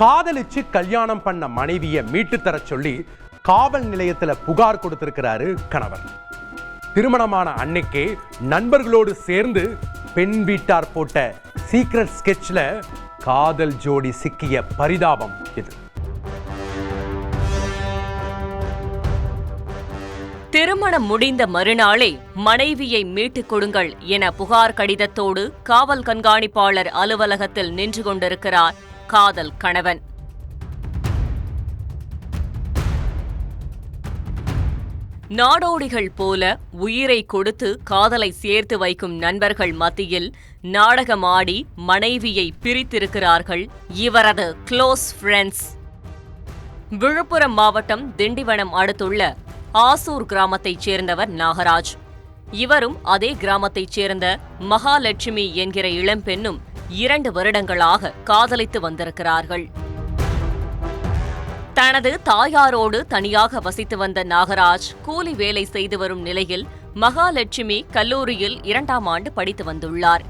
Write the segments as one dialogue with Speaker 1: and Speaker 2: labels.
Speaker 1: காதலிச்சு கல்யாணம் பண்ண மனைவியை மீட்டு தர சொல்லி காவல் நிலையத்துல புகார் கொடுத்திருக்கிறாரு கணவர். திருமணமான அன்னைக்கே நண்பர்களோடு சேர்ந்து பெண் வீட்டார் போட்ட சீக்ரெட் ஸ்கெட்ச்ல காதல் ஜோடி சிக்கிய பரிதாபம் இது.
Speaker 2: திருமணம் முடிந்த மறுநாளே மனைவியை மீட்டுக் கொடுங்கள் என புகார் கடிதத்தோடு காவல் கண்காணிப்பாளர் அலுவலகத்தில் நின்று கொண்டிருக்கிறார். காதல் கணவன். நாடோடிகள் போல உயிரை கொடுத்து காதலை சேர்த்து வைக்கும் நண்பர்கள் மத்தியில் நாடகமாடி மனைவியை பிரித்திருக்கிறார்கள் இவரது க்ளோஸ் ஃப்ரெண்ட்ஸ் விழுப்புரம் மாவட்டம் திண்டிவனம் அடுத்துள்ள ஆசூர் கிராமத்தைச் சேர்ந்தவர் நாகராஜ். இவரும் அதே கிராமத்தைச் சேர்ந்த மகாலட்சுமி என்கிற இளம்பெண்ணும் இரண்டு வருடங்களாக காதலித்து வந்திருக்கிறார்கள். தனது தாயாரோடு தனியாக வசித்து வந்த நாகராஜ் கூலி வேலை செய்து வரும் நிலையில் மகாலட்சுமி கல்லூரியில் இரண்டாம் ஆண்டு படித்து வந்துள்ளார்.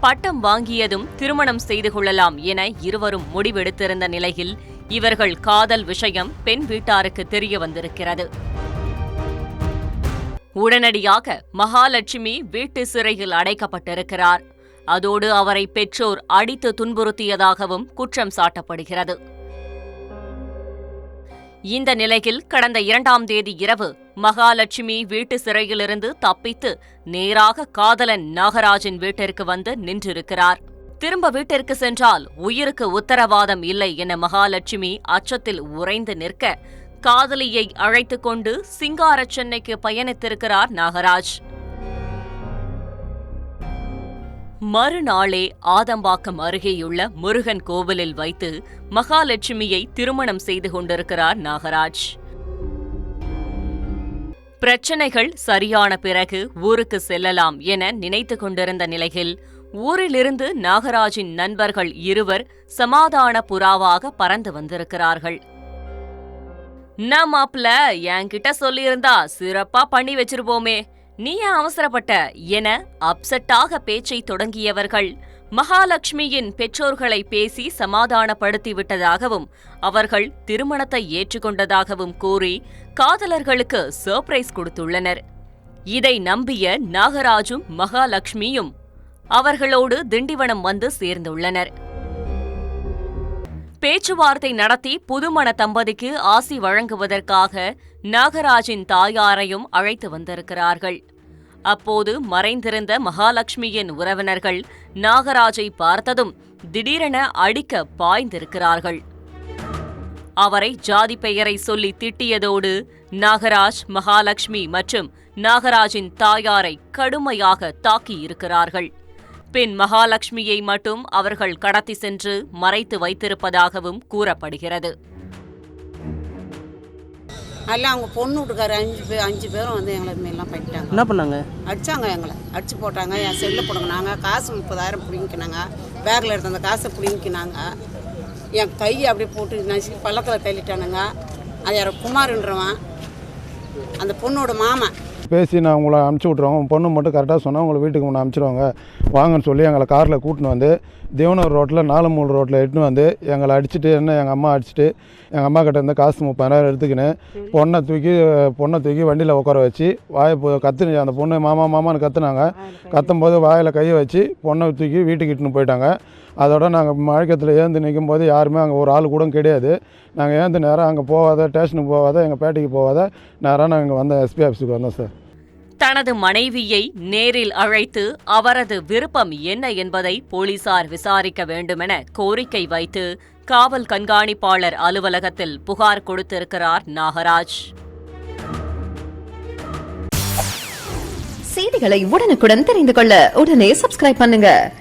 Speaker 2: பட்டம் வாங்கியதும் திருமணம் செய்து கொள்ளலாம் என இருவரும் முடிவெடுத்திருந்த நிலையில் இவர்கள் காதல் விஷயம் பெண் வீட்டாருக்கு தெரிய வந்திருக்கிறது. உடனடியாக மகாலட்சுமி வீட்டு சிறையில் அடைக்கப்பட்டிருக்கிறார். அதோடு அவரை பெற்றோர் அடித்து துன்புறுத்தியதாகவும் குற்றம் சாட்டப்படுகிறது. இந்த நிலையில் கடந்த இரண்டாம் தேதி இரவு மகாலட்சுமி வீட்டு சிறையிலிருந்து தப்பித்து நேராக காதலன் நாகராஜின் வீட்டிற்கு வந்து நின்றிருக்கிறார். திரும்ப வீட்டிற்கு சென்றால் உயிருக்கு உத்தரவாதம் இல்லை என மகாலட்சுமி அச்சத்தில் உறைந்து நிற்க காதலியை அழைத்துக் கொண்டு சிங்கார சென்னைக்கு பயணித்திருக்கிறார் நாகராஜ். மறுநாளே ஆதம்பாக்கம் அருகேயுள்ள முருகன் கோவிலில் வைத்து மகாலட்சுமியை திருமணம் செய்து கொண்டிருக்கிறார் நாகராஜ். பிரச்சனைகள் சரியான பிறகு ஊருக்கு செல்லலாம் என நினைத்து கொண்டிருந்த நிலையில் ஊரிலிருந்து நாகராஜின் நண்பர்கள் இருவர் சமாதான புறாவாக பறந்து வந்திருக்கிறார்கள். என்ன மாப்பிள என்கிட்ட சொல்லியிருந்தா சிறப்பா பண்ணி வச்சிருப்போமே. நீ ஏன் அவசரப்பட்ட என அப்செட்டாக பேச்சை தொடங்கியவர்கள் மகாலட்சுமியின் பெற்றோர்களை பேசி சமாதானப்படுத்தி விட்டதாகவும் அவர்கள் திருமணத்தை ஏற்றுக்கொண்டதாகவும் கூறி காதலர்களுக்கு சர்ப்ரைஸ் கொடுத்துள்ளனர். இதை நம்பிய நாகராஜும் மகாலட்சுமியும் அவர்களோடு திண்டிவனம் வந்து சேர்ந்துள்ளனர். பேச்சுவார்த்தை நடத்தி புதுமண தம்பதிக்கு ஆசி வழங்குவதற்காக நாகராஜின் தாயாரையும் அழைத்து வந்திருக்கிறார்கள். அப்போது மறைந்திருந்த மகாலட்சுமியின் உறவினர்கள் நாகராஜை பார்த்ததும் திடீரென அடிக்க பாய்ந்திருக்கிறார்கள். அவரை ஜாதி பெயரை சொல்லி திட்டியதோடு நாகராஜ் மகாலட்சுமி மற்றும் நாகராஜின் தாயாரை கடுமையாக தாக்கியிருக்கிறார்கள். பின் மகாலட்சுமியை மட்டும் அவர்கள் கடத்தி சென்று மறைத்து வைத்திருப்பதாகவும் கூறப்படுகிறது.
Speaker 3: அல்ல அவங்க பொண்ணு வீட்டுக்கார அஞ்சு பேர் அஞ்சு பேரும் வந்து எங்களை இதுமாரிலாம் பண்ணிட்டாங்க.
Speaker 4: என்ன பண்ணாங்க?
Speaker 3: அடிச்சாங்க எங்களை. அடிச்சு போட்டாங்க. என் செல்லை பிடுங்கினாங்க. காசு முப்பதாயிரம் பிடிங்கினாங்க பேக்கில் எடுத்த அந்த காசை பிடிங்கினாங்க என் கையை அப்படியே போட்டு நசுக்கி பள்ளத்தில் தள்ளிட்டானுங்க. அது யாரோ குமாருன்றவன். அந்த பொண்ணோட மாமன்
Speaker 5: பேசி நான் உங்களை அனுப்பிச்சி விட்ருவோம் உங்கள் பொண்ணு மட்டும் கரெக்டாக சொன்னால் உங்களை வீட்டுக்கு முன்னே அனுப்பிச்சிடுவாங்க வாங்கன்னு சொல்லி எங்களை காரில் கூட்டின்னு வந்து தேவனூர் ரோட்டில் நாலு மூணு ரோட்டில் எட்டுன்னு வந்து எங்களை அடிச்சுட்டு என்ன எங்கள் அம்மா அடிச்சுட்டு எங்கள் அம்மா கிட்ட இருந்து காசு முப்பதாயிரம் எடுத்துக்கினு பொண்ணை தூக்கி பொண்ணை தூக்கி வண்டியில் உட்கார வச்சு வாயை கத்துனுச்சு அந்த பொண்ணு மாமா மாமான்னு கத்துனாங்க. கத்தும்போது வாயில் கையை வச்சு பொண்ணை தூக்கி வீட்டுக்கு இட்டுன்னு போயிட்டாங்க. அதோட நாங்கள் மழைக்கத்தில் ஏந்து நிற்கும் போது யாருமே அங்கே ஒரு ஆள் கூட கிடையாது. நாங்கள் ஏந்து நேராக அங்கே போகாத ஸ்டேஷனுக்கு போகாத எங்கள் பேட்டைக்கு போகாத நேராக நாங்கள் வந்தோம் எஸ்பி ஆஃபீஸுக்கு வந்தோம் சார்
Speaker 2: தனது மனைவியை நேரில் அழைத்து அவரது விருப்பம் என்ன என்பதை போலீசார் விசாரிக்க வேண்டுமென கோரிக்கை வைத்து காவல் கண்காணிப்பாளர் அலுவலகத்தில் புகார் கொடுத்திருக்கிறார் நாகராஜ்.
Speaker 6: செய்திகளை உடனுக்குடன் தெரிந்து கொள்ள உடனே சப்ஸ்கிரைப் பண்ணுங்க.